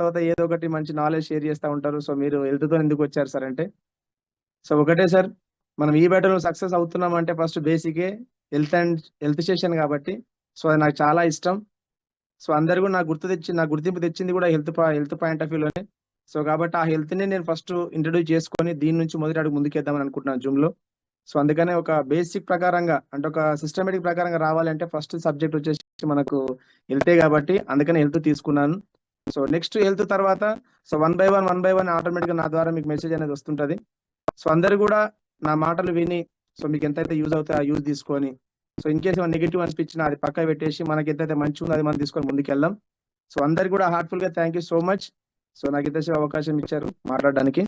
తర్వాత ఏదో ఒకటి మంచి నాలెడ్జ్ షేర్ చేస్తా ఉంటారు. సో మీరు హెల్త్తో ఎందుకు వచ్చారు సార్ అంటే? సో ఒకటే సార్ మనం ఈ బ్యాటర్లో సక్సెస్ అవుతున్నాం అంటే ఫస్ట్ బేసికే హెల్త్ అండ్ హెల్త్ సెషన్ కాబట్టి. సో అది నాకు చాలా ఇష్టం. సో అందరు కూడా నాకు గుర్తు తెచ్చి నా గుర్తింపు తెచ్చింది కూడా హెల్త్ హెల్త్ పాయింట్ ఆఫ్ వ్యూలోనే సో కాబట్టి ఆ హెల్త్ని నేను ఫస్ట్ ఇంట్రడ్యూస్ చేసుకొని దీని నుంచి మొదటి అడుగు ముందుకేద్దామని అనుకుంటున్నాను జూమ్లో. సో అందుకనే ఒక బేసిక్ ప్రకారంగా అంటే ఒక సిస్టమేటిక్ ప్రకారంగా రావాలంటే ఫస్ట్ సబ్జెక్ట్ వచ్చేసి మనకు హెల్తే కాబట్టి అందుకనే హెల్త్ తీసుకున్నాను. సో నెక్స్ట్ హెల్త్ తర్వాత so one by one one by one ఆటోమేటిక్గా నా ద్వారా మీకు మెసేజ్ అనేది వస్తుంటది. సో అందరు కూడా నా మాటలు విని సో మీకు ఎంతైతే యూజ్ అవుతాయో ఆ యూజ్ తీసుకొని సో ఇన్ కేసు నెగిటివ్ అనిపించిన అది పక్క పెట్టేసి మనకి ఎంతైతే మంచి ఉందో అది మనం తీసుకొని ముందుకెళ్దాం. సో అందరికి కూడా హార్ట్ఫుల్గా thank you so much so నాకు ఇంత అవకాశం ఇచ్చారు మాట్లాడడానికి.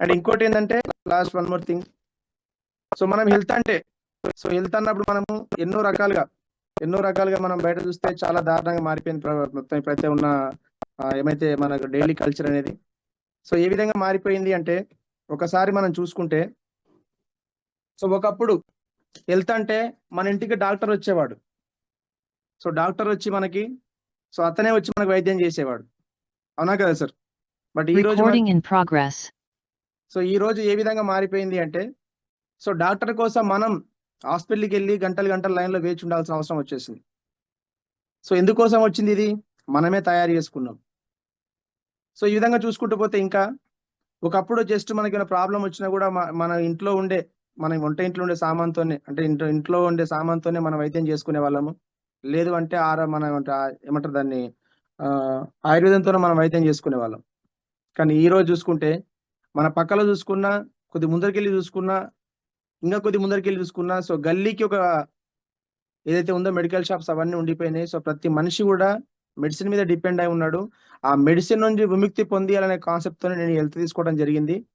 అండ్ ఇంకోటి ఏంటంటే last one more thing so మనం హెల్త్ అంటే సో హెల్త్ అన్నప్పుడు మనము ఎన్నో రకాలుగా ఎన్నో రకాలుగా మనం బయట చూస్తే చాలా దారుణంగా మారిపోయింది మొత్తం ఇప్పుడైతే ఉన్న ఏమైతే మనకు డైలీ కల్చర్ అనేది. సో ఏ విధంగా మారిపోయింది అంటే ఒకసారి మనం చూసుకుంటే సో ఒకప్పుడు హెల్త్ అంటే మన ఇంటికి డాక్టర్ వచ్చేవాడు. సో డాక్టర్ వచ్చి మనకి సో అతనే వచ్చి మనకు వైద్యం చేసేవాడు. అవునా కదా సార్? బట్ ఈ రోజు. సో ఈ రోజు ఏ విధంగా మారిపోయింది అంటే సో డాక్టర్ కోసం మనం హాస్పిటల్కి వెళ్ళి గంటలు గంటల లైన్లో వేచి ఉండాల్సిన అవసరం వచ్చేసింది. సో ఎందుకోసం వచ్చింది ఇది? మనమే తయారు చేసుకున్నాం. సో ఈ విధంగా చూసుకుంటూ పోతే ఇంకా ఒకప్పుడు జస్ట్ మనకి ఏమైనా ప్రాబ్లం వచ్చినా కూడా మన ఇంట్లో ఉండే మన వంట ఇంట్లో ఉండే సామాన్తోనే అంటే ఇంట్లో ఇంట్లో ఉండే సామాన్తోనే మనం వైద్యం చేసుకునే వాళ్ళము. లేదు అంటే ఆరా మన ఏమంటారు దాన్ని ఆయుర్వేదంతోనే మనం వైద్యం చేసుకునే వాళ్ళం. కానీ ఈ రోజు చూసుకుంటే మన పక్కలో చూసుకున్నా కొద్ది ముందరికెళ్ళి చూసుకున్నా ఇంకా కొద్ది ముందరికెళ్ళి చూసుకున్నా సో గల్లీకి ఒక ఏదైతే ఉందో మెడికల్ షాప్స్ అవన్నీ ఉండిపోయినాయి. సో ప్రతి మనిషి కూడా మెడిసిన్ మీద డిపెండ్ అయి ఉన్నాడు. ఆ మెడిసిన్ నుంచి విముక్తి పొందియాలనే కాన్సెప్ట్ నేను హెల్త్ తీసుకోవడం జరిగింది.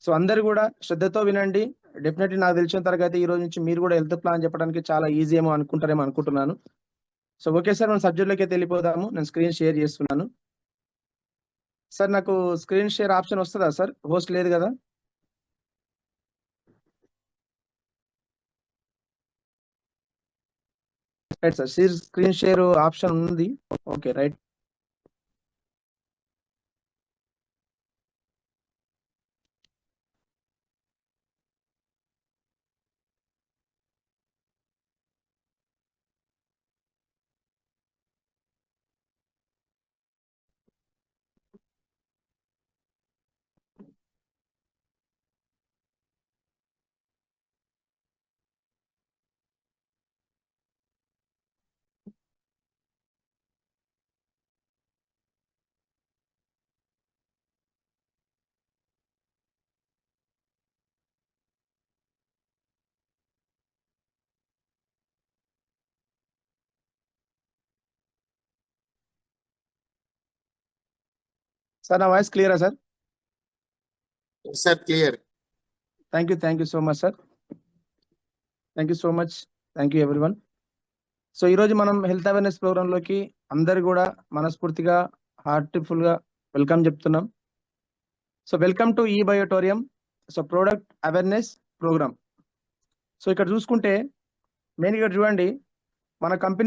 సో అందరు కూడా శ్రద్ధతో వినండి. డెఫినెట్లీ నాకు తెలిసిన తరగతి ఈ రోజు నుంచి మీరు కూడా హెల్త్ ప్లాన్ చెప్పడానికి చాలా ఈజీ ఏమో అనుకుంటారేమో అనుకుంటున్నాను. సో ఓకే సార్ మన సబ్జెక్ట్లోకి వెళ్ళిపోదాము. నేను స్క్రీన్ షేర్ చేస్తున్నాను. సార్ నాకు స్క్రీన్ షేర్ ఆప్షన్ వస్తుందా సార్? హోస్ట్ లేదు కదా? Right sir screen share option ఉంది. Okay right. సార్ నా వాయిస్ క్లియరా sir sir clear thank you thank you so much sir thank you so much thank you everyone so ఈరోజు మనం health awareness ప్రోగ్రాంలోకి అందరు కూడా మనస్ఫూర్తిగా హార్ట్ఫుల్గా వెల్కమ్ చెప్తున్నాం. సో వెల్కమ్ టు ఈ బయోటోరియం so product awareness program so ఇక్కడ చూసుకుంటే మెయిన్ ఇక్కడ చూడండి మన కంపెనీ